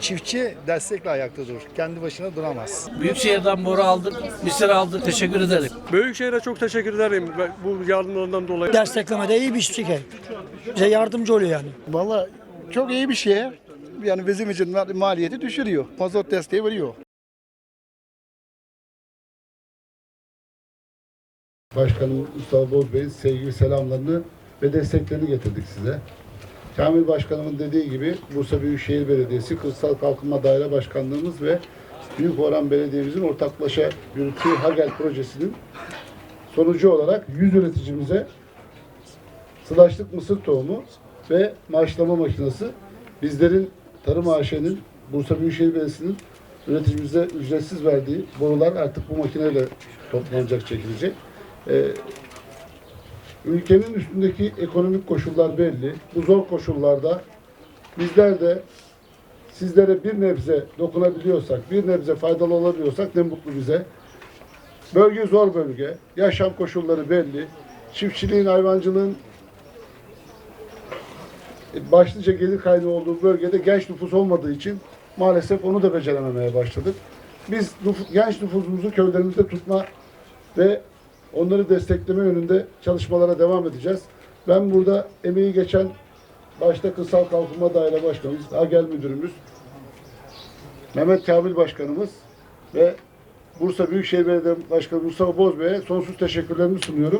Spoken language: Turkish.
Çiftçi destekle ayakta durur. Kendi başına duramaz. Büyükşehir'den boru aldık, misir aldık. Teşekkür ederim. Büyükşehir'e çok teşekkür ederim bu yardımlarından dolayı. desteklemede iyi bir şey. Bize yardımcı oluyor yani. Valla çok iyi bir şey. Yani bizim için ma- maliyeti düşürüyor. Mazot desteği veriyor. Başkanım Mustafa Boz Bey'in sevgi selamlarını ve desteklerini getirdik size. Kamil Başkanımın dediği gibi Bursa Büyükşehir Belediyesi, Kırsal Kalkınma Daire Başkanlığımız ve Büyükoran Belediye'mizin ortaklaşa yürüttüğü Hagel projesinin sonucu olarak 100 üreticimize sıdaşlık mısır tohumu ve maaşlama makinesi bizlerin Tarım AŞ'nin Bursa Büyükşehir Belediyesi'nin üreticimize ücretsiz verdiği borular artık bu makineyle toplanacak, çekilecek. Ee, ülkenin üstündeki ekonomik koşullar belli. Bu zor koşullarda bizler de sizlere bir nebze dokunabiliyorsak, bir nebze faydalı olabiliyorsak ne mutlu bize. Bölge zor bölge. Yaşam koşulları belli. Çiftçiliğin, hayvancılığın başlıca gelir kaynağı olduğu bölgede genç nüfus olmadığı için maalesef onu da becerememeye başladık. Biz genç nüfusumuzu köylerimizde tutma ve onları destekleme yönünde çalışmalara devam edeceğiz. Ben burada emeği geçen başta Kırsal Kalkınma Daire Başkanımız, AGEL Müdürümüz, Mehmet Kamil Başkanımız ve Bursa Büyükşehir Belediye Başkanı Mustafa Bozbey'e sonsuz teşekkürlerimi sunuyorum.